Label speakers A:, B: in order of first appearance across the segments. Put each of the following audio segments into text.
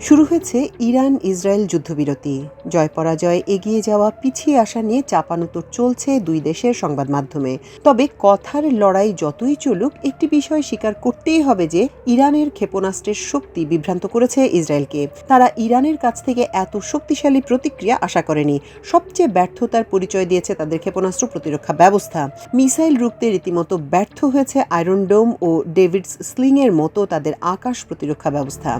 A: শুরু হয়েছে Iran Israel যুদ্ধবিরতি। জয় পরাজয় এগিয়ে যাওয়া, পিছিয়ে আসা নিয়ে চাপানুতোর চলছে দুই দেশের সংবাদ মাধ্যমে। তবে কথার লড়াই যতই চলুক, একটি বিষয় স্বীকার করতেই হবে যে, ইরানের ক্ষেপণাস্ত্রের শক্তি বিভ্রান্ত করেছে ইসরায়েলকে। তারা ইরানের কাছ থেকে এত শক্তিশালী প্রতিক্রিয়া আশা করেনি। সবচেয়ে ব্যর্থতার পরিচয় দিয়েছে তাদের ক্ষেপণাস্ত্র প্রতিরক্ষা ব্যবস্থা। মিসাইল রুখতে রীতিমতো ব্যর্থ হয়েছে আয়রন ডোম ও ডেভিডস স্লিংয়ের মতো তাদের আকাশ প্রতিরক্ষা ব্যবস্থা।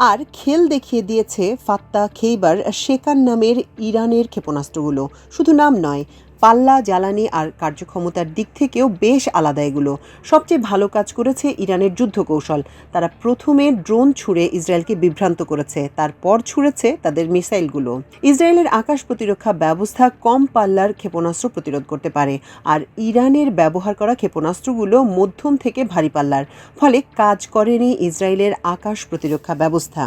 A: আর খেল দেখিয়ে দিয়েছে ফাত্তা খেইবার শেকান নামের ইরানের ক্ষেপণাস্ত্রগুলো। শুধু নাম নয় পাল্লা, জ্বালানি আর কার্যক্ষমতার দিক থেকেও বেশ আলাদা এগুলো। সবচেয়ে ভালো কাজ করেছে ইরানের যুদ্ধ কৌশল তারা প্রথমে ড্রোন ছুড়ে ইসরায়েলকে বিভ্রান্ত করেছে, তারপর ছুড়েছে তাদের মিসাইলগুলো। ইসরায়েলের আকাশ প্রতিরক্ষা ব্যবস্থা কম পাল্লার ক্ষেপণাস্ত্র প্রতিরোধ করতে পারে, আর ইরানের ব্যবহার করা ক্ষেপণাস্ত্রগুলো মধ্যম থেকে ভারী পাল্লার, ফলে কাজ করেনি ইসরায়েলের আকাশ প্রতিরক্ষা ব্যবস্থা।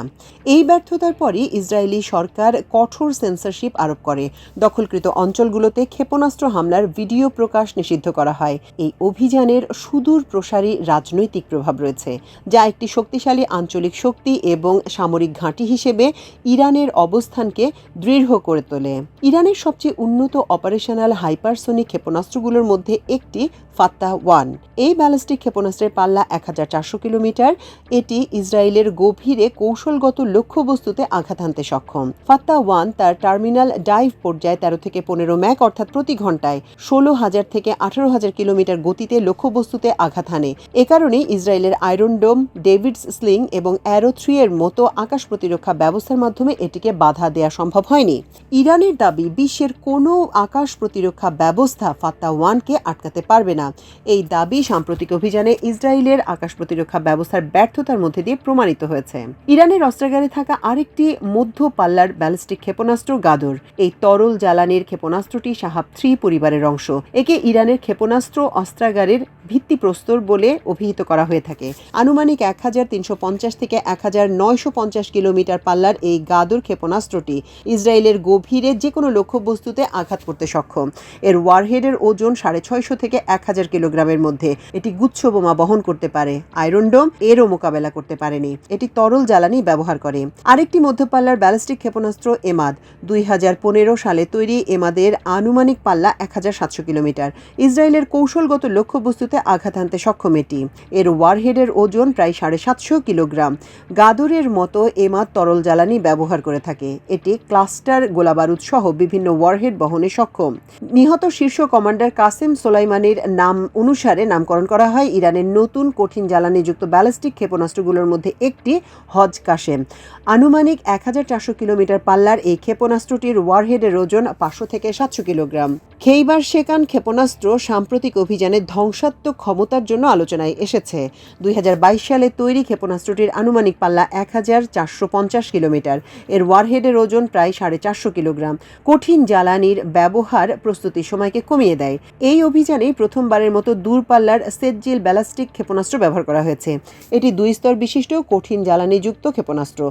A: এই ব্যর্থতার পরই ইসরায়েলি সরকার কঠোর সেন্সরশিপ আরোপ করে। দখলকৃত অঞ্চলগুলোতে ক্ষেপণাস্ত্র হামলার ভিডিও প্রকাশ নিষিদ্ধ করা হয়। এই অভিযানের সুদূর প্রসারী রাজনৈতিক প্রভাব রয়েছে, যা একটি শক্তিশালী আঞ্চলিক শক্তি এবং সামরিক ঘাঁটি হিসেবে ইরানের অবস্থানকে দৃঢ় করে তোলে। ইরানের সবচেয়ে উন্নত অপারেশনাল হাইপারসোনিক ক্ষেপণাস্ত্রগুলোর মধ্যে একটি ফাত্তা ওয়ান। এই ব্যালিস্টিক ক্ষেপণাস্ত্রের পাল্লা এক হাজার চারশো কিলোমিটার। এটি ইসরায়েলের গভীরে কৌশলগত লক্ষ্যবস্তুতে আঘাত হানতে সক্ষম। ফাত্তা ওয়ান তার টার্মিনাল ডাইভ পর্যায়ে তেরো থেকে পনেরো ম্যাক, অর্থাৎ প্রতি ঘন্টায় ষোলো হাজার থেকে আঠারো হাজার কিলোমিটার গতিতে লক্ষ্যবস্তুতে আঘাত হানে। এ কারণে ইসরায়েলের আয়রন ডোম, ডেভিডস স্লিং এবং অ্যারো থ্রি এর মতো আকাশ প্রতিরক্ষা ব্যবস্থার মাধ্যমে এটিকে বাধা দেওয়া সম্ভব হয়নি। ইরানের দাবি, বিশ্বের কোনো আকাশ প্রতিরক্ষা ব্যবস্থা ফাত্তা ওয়ানকে আটকাতে পারবে না। এই দাবি সাম্প্রতিক অভিযানে ইসরায়েলের আকাশ প্রতিরক্ষা ব্যবস্থার ব্যর্থতার মধ্যে দিয়ে প্রমাণিত হয়েছে। ইরানের অস্ত্রাগারে থাকা আরেকটি মধ্য পাল্লার ব্যালিস্টিক ক্ষেপণাস্ত্র গাদর। এই তরল জ্বালানির ক্ষেপণাস্ত্রটি সাহাব থ্রি পরিবারের অংশ। একে ইরানের ক্ষেপণাস্ত্র, অস্ত্রাগারের ভিত্তিপ্রস্তর বলে অভিহিত করা হয়ে থাকে। আনুমানিক এক হাজার তিনশো পঞ্চাশ থেকে এক হাজার নয়শো পঞ্চাশ কিলোমিটার পাল্লার এই গাদর ক্ষেপণাস্ত্রটি ইসরায়েলের গভীরে যে কোনো লক্ষ্যবস্তুতে আঘাত করতে সক্ষম। এর ওয়ারহেডের ওজন সাড়ে ছয়শো থেকে এক হাজার কিলোগ্রামের মধ্যে। এটি গুচ্ছ বোমা বহন করতে পারে। আয়রন ডোম এরও মোকাবেলা করতে পারেনি। এটি তরল জ্বালানি ব্যবহার করে। আরেকটি মধ্যপাল্লার ব্যালিস্টিক ক্ষেপণাস্ত্র এমাদ। দুই হাজার পনেরো সালে তৈরি এমাদের আনুমানিক পাল্লা এক হাজার সাতশো কিলোমিটার। ইসরায়েলের কৌশলগত লক্ষ্যবস্তুতে আঘাত হানতে সক্ষম এটি। এর ওয়ারহেডের ওজন প্রায় সাড়ে সাতশো কিলোগ্রাম। গাদরের মতো এমাদ তরল জ্বালানি ব্যবহার করে থাকে। এটি ক্লাস্টার গোলাবারুদ সহ বিভিন্ন ওয়ারহেড বহনে সক্ষম। নিহত শীর্ষ কমান্ডার কাসেম সোলাইমানির নাম অনুসারে নামকরণ করা হয় ইরানের নতুন কঠিন জ্বালানিযুক্ত ব্যালিস্টিক ক্ষেপণাস্ত্রগুলোর মধ্যে একটি, হজ কাসেম আনুমানিক এক হাজার চারশো কিলোমিটার পাল্লার এই ক্ষেপণাস্ত্রটির ওয়ারহেডের ওজন পাঁচশো থেকে সাতশো কিলোগ্রাম। খেইবার শেকান ক্ষেপণাস্ত্র সাম্প্রতিক অভিযানে ধ্বংসাত্মক ক্ষমতার জন্য আলোচনায় এসেছে। দুই হাজার বাইশ সালে তৈরি ক্ষেপণাস্ত্রটির আনুমানিক পাল্লা এক হাজার চারশো পঞ্চাশ কিলোমিটার। এর ওয়ারহেডের ওজন প্রায় সাড়ে চারশো কিলোগ্রাম। কঠিন জ্বালানির ব্যবহার প্রস্তুতির সময়কে কমিয়ে দেয়। এই অভিযানে প্রথমবারের মতো দূরপাল্লার সেজ্জিল ব্যালাস্টিক ক্ষেপণাস্ত্র ব্যবহার করা হয়েছে। এটি দুই স্তর বিশিষ্ট কঠিন জ্বালানিযুক্ত ক্ষেপণাস্ত্র,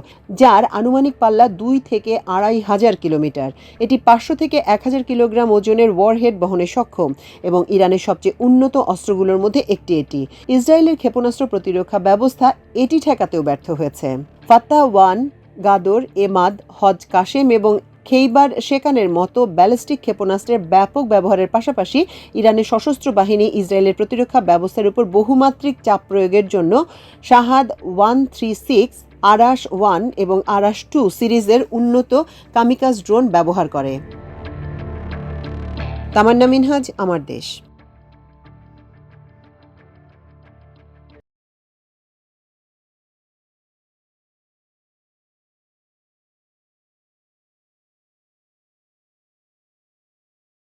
A: যার আনুমানিক পাল্লা দুই থেকে আড়াই হাজার কিলোমিটার। এটি পাঁচশো থেকে এক হাজার কিলোগ্রাম ওজনের ওয়ারহেড বহনে সক্ষম এবং ইরানের সবচেয়ে উন্নত অস্ত্রগুলোর মধ্যে একটি এটি। ইসরায়েলের ক্ষেপণাস্ত্র প্রতিরক্ষা ব্যবস্থা এটি ঠেকাতেও ব্যর্থ হয়েছে। Fattah one, Ghadr, Emad Haj Qasem এবং খেইবার শেকানের মতো ব্যালিস্টিক ক্ষেপণাস্ত্রের ব্যাপক ব্যবহারের পাশাপাশি ইরানের সশস্ত্র বাহিনী ইসরায়েলের প্রতিরক্ষা ব্যবস্থার উপর বহুমাত্রিক চাপ প্রয়োগের জন্য শাহাদ ওয়ান থ্রি সিক্স আরাস ওয়ান এবং আরাস টু সিরিজের উন্নত কামিকাজ ড্রোন ব্যবহার করে। তামান্না মিনহাজ আমার দেশ।